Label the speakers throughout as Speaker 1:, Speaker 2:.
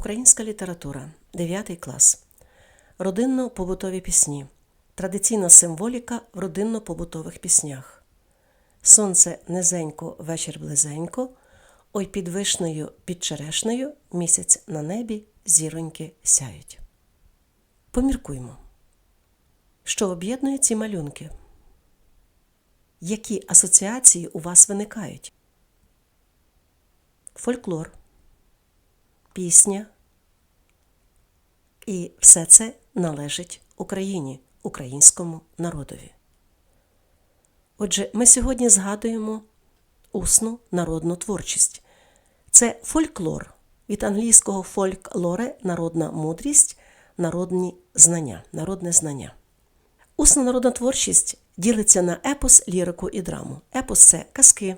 Speaker 1: Українська література, 9 клас. Родинно-побутові пісні. Традиційна символіка в родинно-побутових піснях. Сонце низенько, вечір близенько. Ой під вишнею, під черешнею, місяць на небі, зіроньки сяють. Поміркуймо. Що об'єднує ці малюнки? Які асоціації у вас виникають? Фольклор, пісня. І все це належить Україні, українському народові. Отже, ми сьогодні згадуємо усну народну творчість. Це фольклор від англійського фольклоре народна мудрість, народні знання, народне знання. Усна народна творчість ділиться на епос, лірику і драму. Епос це казки,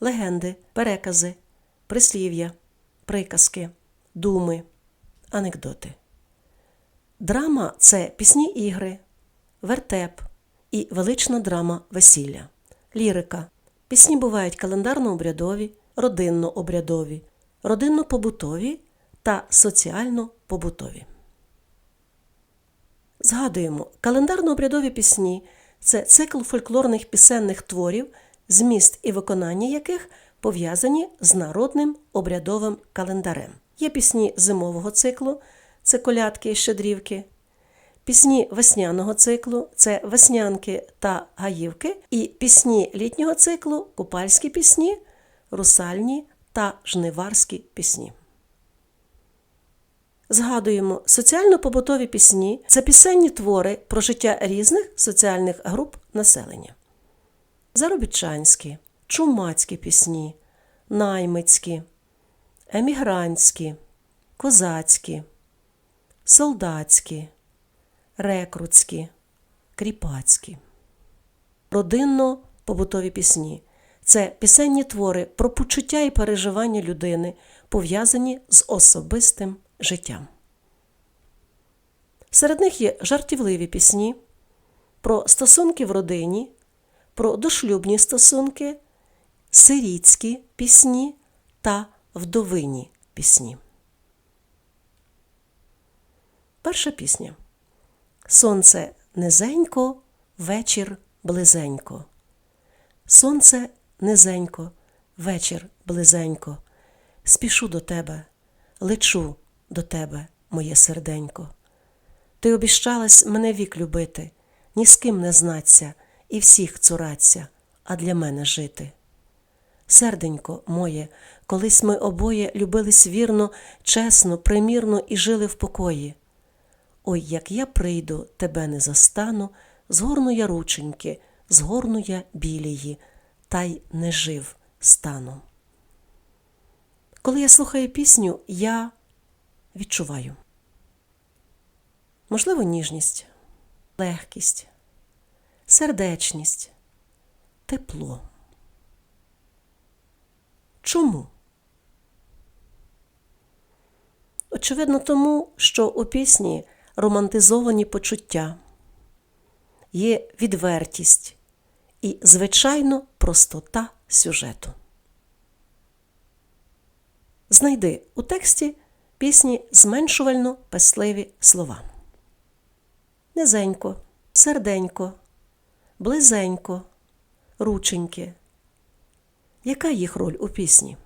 Speaker 1: легенди, перекази, прислів'я, приказки, думи, анекдоти. Драма це пісні ігри, вертеп і велична драма весілля, лірика. Пісні бувають календарно-обрядові, родинно-обрядові, родинно-побутові та соціально-побутові. Згадуємо, календарно-обрядові пісні це цикл фольклорних пісенних творів, зміст і виконання яких пов'язані з народним обрядовим календарем. Є пісні зимового циклу, це колядки і щедрівки, пісні весняного циклу це веснянки та гаївки, і пісні літнього циклу купальські пісні, русальні та жниварські пісні. Згадуємо, соціально-побутові пісні це пісенні твори про життя різних соціальних груп населення. Заробітчанські, чумацькі пісні, наймицькі, емігрантські, козацькі, солдатські, рекрутські, кріпацькі. Родинно-побутові пісні це пісенні твори про почуття і переживання людини, пов'язані з особистим життям. Серед них є жартівливі пісні про стосунки в родині, про дошлюбні стосунки, сирітські пісні та вдовині пісні. Перша пісня. Сонце низенько, вечір близенько. Сонце низенько, вечір близенько. Спішу до тебе, лечу до тебе, моє серденько. Ти обіщалась мене вік любити, ні з ким не знаться і всіх цураться, а для мене жити. Серденько моє, колись ми обоє любились вірно, чесно, примірно і жили в покої. Ой, як я прийду, тебе не застану, згорну я рученьки, згорну я білії, та й не жив стану. Коли я слухаю пісню, я відчуваю. Можливо, ніжність, легкість, сердечність, тепло. Чому? Очевидно, тому, що у пісні романтизовані почуття, є відвертість і, звичайно, простота сюжету. Знайди у тексті пісні зменшувально песливі слова. Низенько, серденько, близенько, рученьки. Яка їх роль у пісні?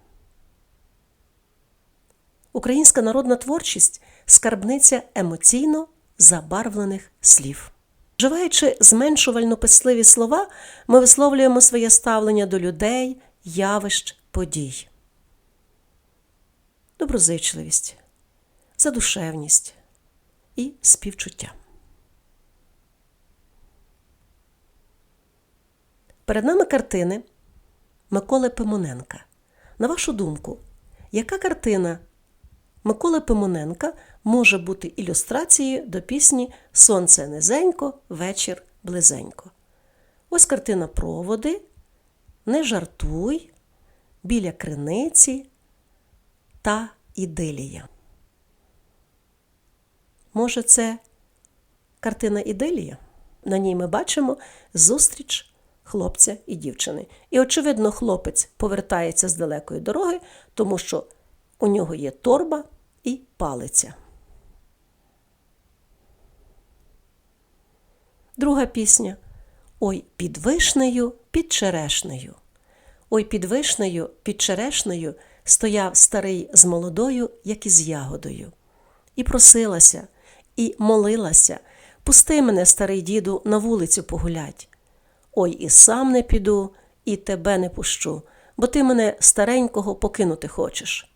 Speaker 1: Українська народна творчість скарбниця емоційно забарвлених слів. Вживаючи зменшувально писливі слова, ми висловлюємо своє ставлення до людей, явищ, подій. Доброзичливість, задушевність і співчуття. Перед нами картини Миколи Пимоненка. На вашу думку, яка картина Миколи Пимоненка може бути ілюстрацією до пісні Сонце низенько, вечір близенько? Ось картина проводи, Не жартуй, біля криниці та іделія. Може, це картина іделія? На ній ми бачимо зустріч хлопця і дівчини. І, очевидно, хлопець повертається з далекої дороги, тому що у нього є торба і палиця. Друга пісня. Ой під вишнею, під черешнею. Ой під вишнею, під черешнею стояв старий з молодою, як із ягодою. І просилася, і молилася. Пусти мене, старий діду, на вулицю погулять. Ой і сам не піду, і тебе не пущу, бо ти мене старенького покинути хочеш.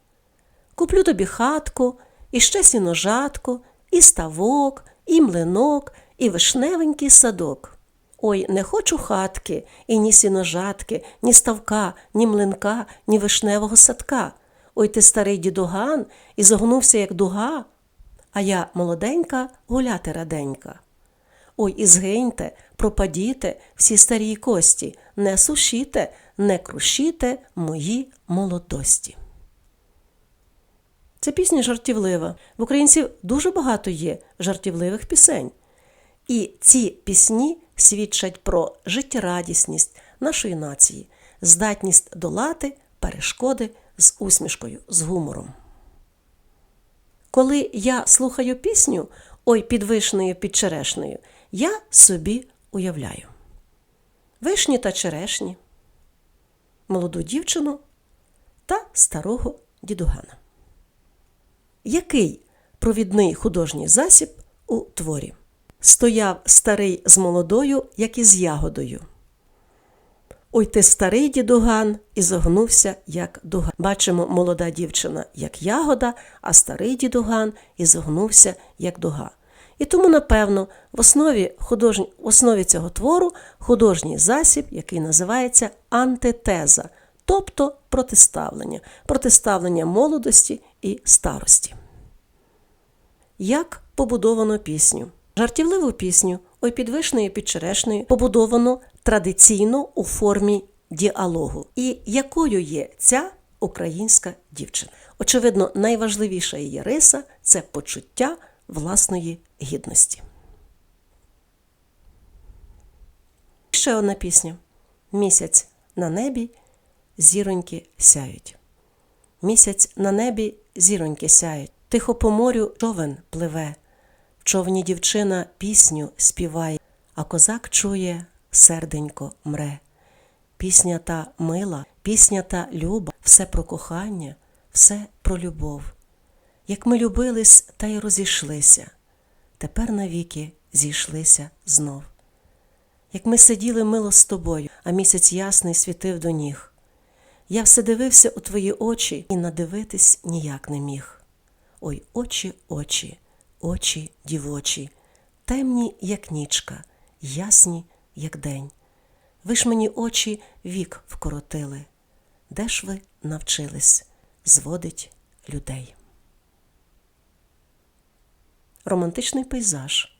Speaker 1: Куплю тобі хатку, і ще сіножатку, і ставок, і млинок, і вишневенький садок. Ой, не хочу хатки, і ні сіножатки, ні ставка, ні млинка, ні вишневого садка. Ой ти старий дідуган, і загнувся, як дуга, а я молоденька, гуляти раденька. Ой, і згиньте, пропадіте всі старі кості, не сушіте, не крушіте мої молодості. Ця пісня жартівлива. В українців дуже багато є жартівливих пісень. І ці пісні свідчать про життєрадісність нашої нації, здатність долати перешкоди з усмішкою, з гумором. Коли я слухаю пісню Ой під вишнею я собі уявляю вишні та черешні, молоду дівчину та старого дідугана. Який провідний художній засіб у творі? Стояв старий з молодою, як із ягодою. Ой ти старий дідуган і загнувся, як дуган. Бачимо, молода дівчина, як ягода, а старий дідуган і загнувся, як дуга. І тому, напевно, в основі художні... в основі цього твору художній засіб, який називається антитеза, тобто протиставлення, протиставлення молодості і старості. Як побудовано пісню? Жартівливу пісню Ой під вишнею під побудовано традиційно у формі діалогу. І якою є ця українська дівчина? Очевидно, найважливіша її риса це почуття власної гідності. Ще одна пісня. Місяць на небі, зіроньки сяють. Місяць на небі, зіроньки сяють. Тихо по морю човен пливе. В човні дівчина пісню співає, а козак чує, серденько мре. Пісня та мила, пісня та люба, все про кохання, все про любов. Як ми любились та й розійшлися, тепер навіки зійшлися знов. Як ми сиділи мило з тобою, а місяць ясний світив до ніг. Я все дивився у твої очі і надивитись ніяк не міг. Ой, очі, очі, очі дівочі, темні, як нічка, ясні, як день. Ви ж мені очі вік вкоротили. Де ж ви навчились зводить людей? Романтичний пейзаж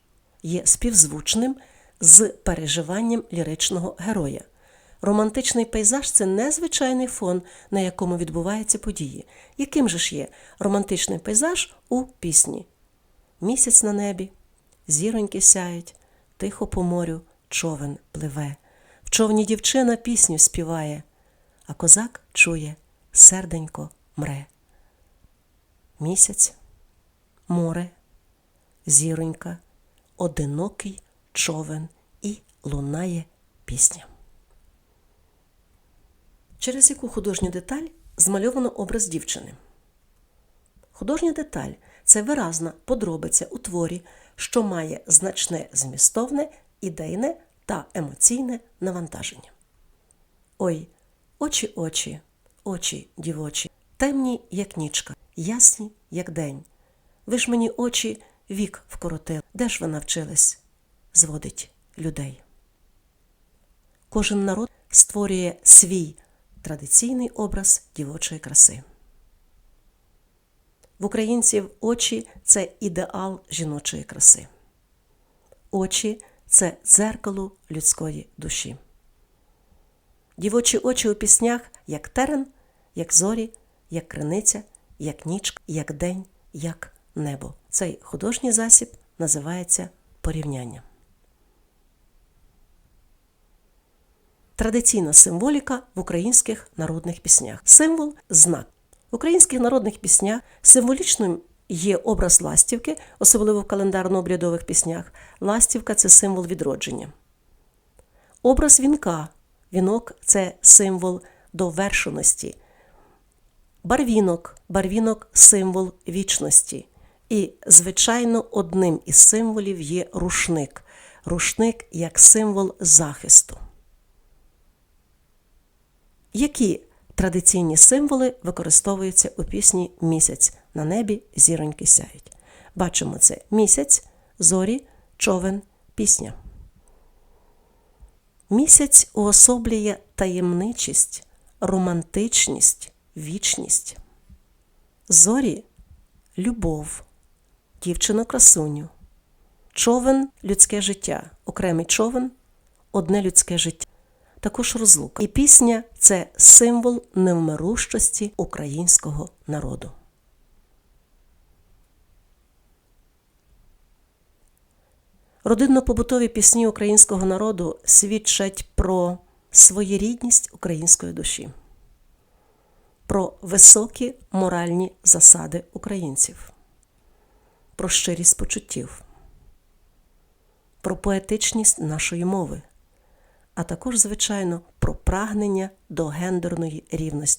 Speaker 1: є співзвучним з переживанням ліричного героя. Романтичний пейзаж це незвичайний фон, на якому відбуваються події. Яким же ж є романтичний пейзаж у пісні? Місяць на небі, зіроньки сяють, тихо по морю човен пливе. В човні дівчина пісню співає, а козак чує, серденько мре. Місяць, море, зіронька, одинокий човен і лунає пісня. Через яку художню деталь змальовано образ дівчини. Художня деталь це виразна подробиця у творі, що має значне змістовне, ідейне та емоційне навантаження. Ой, очі очі, очі дівочі, темні, як нічка, ясні, як день. Ви ж мені очі вік вкоротили. Де ж ви навчились? зводить людей. Кожен народ створює свій традиційний образ дівочої краси. В українців очі це ідеал жіночої краси. Очі це дзеркало людської душі. Дівочі очі у піснях як терен, як зорі, як криниця, як нічка, як день, як небо. Цей художній засіб називається порівняння. Традиційна символіка в українських народних піснях. Символ знак. В українських народних піснях символічним є образ ластівки, особливо в календарно-обрядових піснях. Ластівка це символ відродження. Образ вінка. Вінок це символ довершеності. Барвінок. Барвінок символ вічності. І, звичайно, одним із символів є рушник. Рушник як символ захисту. Які традиційні символи використовуються у пісні Місяць на небі зіроньки сяють? Бачимо це місяць, зорі, човен, пісня. Місяць уособлює таємничість, романтичність, вічність. Зорі любов, дівчину красуню. Човен людське життя, окремий човен одне людське життя. Також розлука. І пісня це символ невмирущості українського народу. Родинно-побутові пісні українського народу свідчать про своєрідність української душі, про високі моральні засади українців, про щирість почуттів, про поетичність нашої мови, а також, звичайно, про прагнення до гендерної рівності.